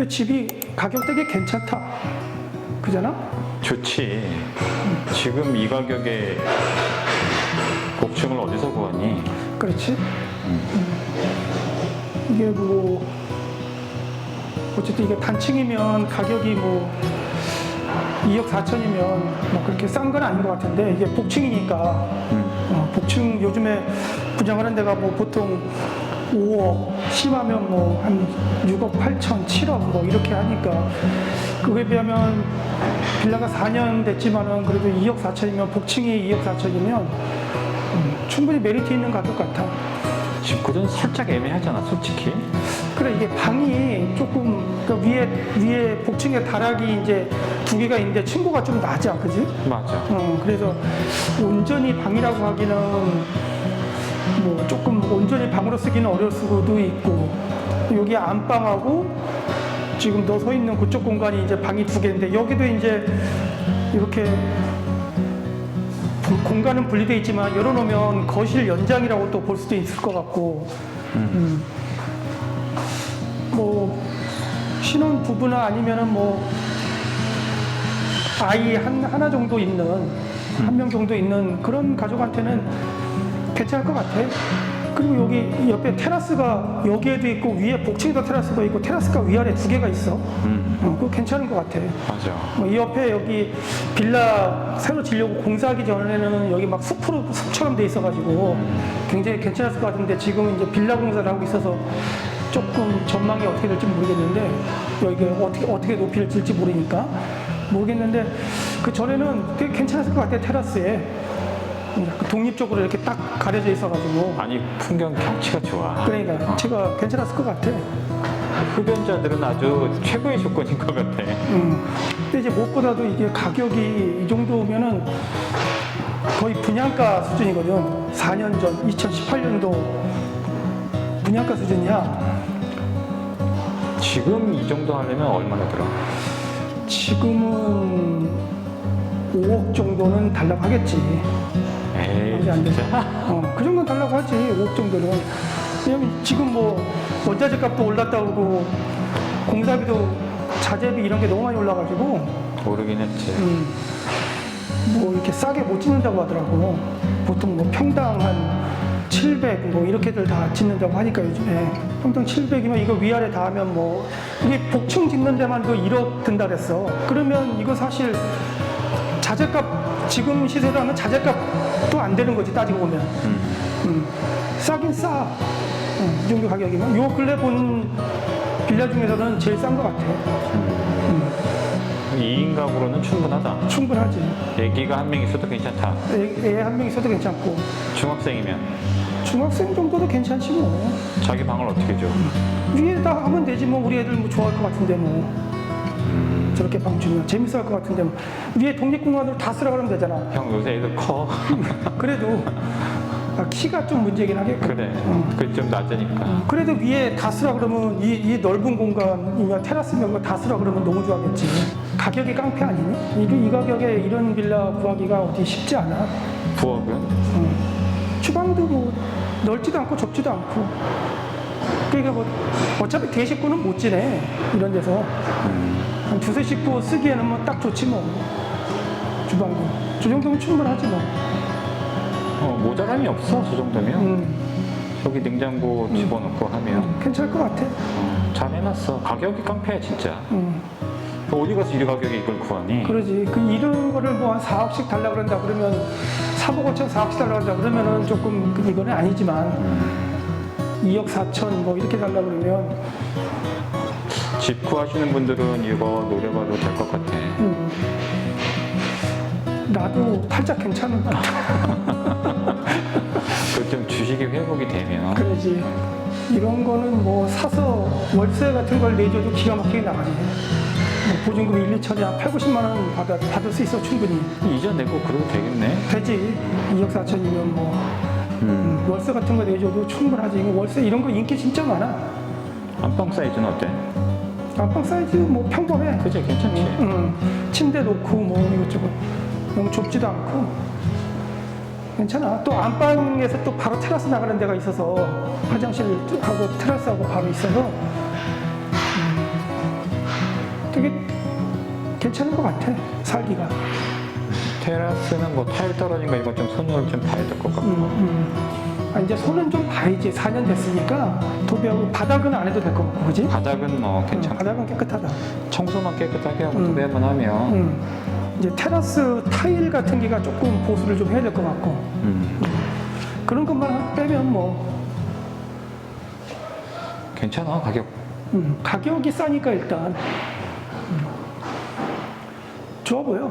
근데 집이 가격 되게 괜찮다. 그잖아? 좋지. 지금 이 가격에 복층을 어디서 구하니? 그렇지? 음. 이게 뭐 어쨌든 이게 단층이면 가격이 뭐 2억 4천이면 뭐 그렇게 싼 건 아닌 것 같은데 이게 복층이니까 어, 복층 요즘에 분양하는 데가 뭐 보통 5억 심하면 뭐 한 6억 8천 7억 뭐 이렇게 하니까 그거에 비하면 빌라가 4년 됐지만은 그래도 2억 4천이면 복층이 2억 4천이면 충분히 메리트 있는 가격 같아. 집구조는 살짝 애매하잖아, 솔직히. 그래 이게 방이 조금 그 위에 위에 복층에 다락이 이제 두 개가 있는데 층고가 좀 낮아, 그지? 맞아. 어 그래서 온전히 방이라고 하기는 뭐 조금 온전히 방으로 쓰기는 어려울 수도 있고 여기 안방하고 지금 너 서 있는 그쪽 공간이 이제 방이 두 개인데 여기도 이제 이렇게 부- 공간은 분리돼 있지만 열어놓으면 거실 연장이라고 또 볼 수도 있을 것 같고 음. 뭐 신혼 부부나 아니면은 뭐 아이 한, 하나 정도 있는 한 명 정도 있는 그런 가족한테는 괜찮을 것 같아. 그리고 여기 옆에 테라스가 여기에도 있고 위에 복층에도 테라스가 있고 테라스가 위아래 두 개가 있어. 음, 어, 그거 괜찮은 것 같아. 맞아. 뭐 이 옆에 여기 빌라 새로 지려고 공사하기 전에는 여기 막 숲으로 숲처럼 돼 있어가지고 굉장히 괜찮았을 것 같은데 지금은 이제 빌라 공사를 하고 있어서 조금 전망이 어떻게 될지 모르겠는데 여기 어떻게 어떻게 높이를 질지 모르니까 모르겠는데 그 전에는 되게 괜찮았을 것 같아 테라스에 그 독립적으로 이렇게 딱 가려져 있어가지고 아니, 풍경 경치가 좋아. 그러니까 제가 괜찮았을 것 같아. 흡연자들은 아주 최고의 조건인 것 같아. 음. 근데 이제 무엇보다도 이게 가격이 이 정도면은 거의 분양가 수준이거든. 4년 전, 2018년도 분양가 수준이야. 지금 이 정도 하려면 얼마나 들어? 지금은 5억 정도는 달라고 하겠지. 그러지 안 되죠. 진짜? 어, 그 정도는 달라고 하지. 5억 정도는. 왜냐면 지금 뭐 원자재 값도 올랐다고 그러고 공사비도 자재비 이런 게 너무 많이 올라가지고 오르긴 했지. 음, 뭐 이렇게 싸게 못 짓는다고 하더라고. 보통 뭐 평당 한 700, 뭐 이렇게들 다 짓는다고 하니까 요즘에 평당 700이면 이거 위아래 다 하면 뭐 이게 복층 짓는 데만도 1억 든다 그랬어. 그러면 이거 사실 자재값 지금 시세로 하면 자재값 도안 되는 거지 따지고 보면. 음. 음, 싸긴 싸. 음, 이 정도 가격이면 요 근래 본 빌라 중에서는 제일 싼 것 같아. 2인 가구로는 충분하다. 충분하지. 애기가 한 명 있어도 괜찮다. 애 한 명 있어도 괜찮고. 중학생이면 중학생 정도도 괜찮지 뭐 자기 방을 어떻게 줘? 위에다 하면 되지 뭐 우리 애들 뭐 좋아할 것 같은데 뭐 저렇게 방 주면 재밌어 할 것 같은데 뭐 위에 독립공간으로 다 쓰라 그러면 되잖아 형 요새 애들 커. 그래도 아, 키가 좀 문제긴 하겠고 그래. 어. 그좀 낮으니까. 그래도 위에 다 쓰라 그러면 이, 이 넓은 공간이면 테라스면 거다 쓰라 그러면 너무 좋아하겠지 가격이 깡패 아니니? 이, 이 가격에 이런 빌라 구하기가 어디 쉽지 않아 부엌은? 주방도 뭐 넓지도 않고 좁지도 않고 그러니까 뭐 어차피 대식구는 못 지내 이런 데서 한 두세 식구 쓰기에는 뭐 딱 좋지 뭐 주방도 저 정도면 충분하지 뭐 어, 모자람이 없어, 저 정도면. 음, 여기 냉장고 집어넣고 하면. 괜찮을 것 같아 어, 잘 해놨어. 가격이 깡패야, 진짜. 음, 어디 가서 이 가격에 이걸 구하니? 그러지 그 이런 거를 뭐 한 4억씩 달라 그런다 그러면 3억 5천 4억씩 달라 그런다 그러면은 조금 그 이거는 아니지만 2억 4천 뭐 이렇게 달라 그러면 집 구하시는 분들은 이거 노려봐도 될 것 같아. 음, 나도 팔짝 괜찮은 것 같아 그좀 주식이 회복이 되면. 그러지. 이런 거는 뭐 사서 월세 같은 걸 내줘도 기가 막히게 나가지. 뭐 보증금 1, 2천이 한 8, 90만 원 받아, 받을 수 있어 충분히. 이전 내고 그래도 되겠네. 되지. 2억 4천이면 뭐 음. 월세 같은 거 내줘도 충분하지. 월세 이런 거 인기 진짜 많아. 안방 사이즈는 어때? 아, 안방 사이즈 뭐 평범해. 그치, 괜찮지. 응, 음 침대 놓고 뭐 이것저것 너무 좁지도 않고 괜찮아. 또 안방에서 또 바로 테라스 나가는 데가 있어서 화장실하고 테라스하고 바로 있어서 음. 되게 괜찮은 것 같아 살기가. 테라스는 뭐 타일 떨어진 거 이거 좀 손으로 좀 봐야 될 것 같고. 음, 음. 아, 이제 손은 좀 봐야지 4년 됐으니까 도배하고 바닥은 안 해도 될 것 같고 그지? 바닥은 뭐 음, 괜찮고 바닥은 깨끗하다. 청소만 깨끗하게 하고 음. 도배만 하면 음. 이제 테라스 타일 같은 게가 조금 보수를 좀 해야 될 것 같고 음, 그런 것만 빼면 뭐 괜찮아 가격. 음, 가격이 싸니까 일단 음, 좋아 보여.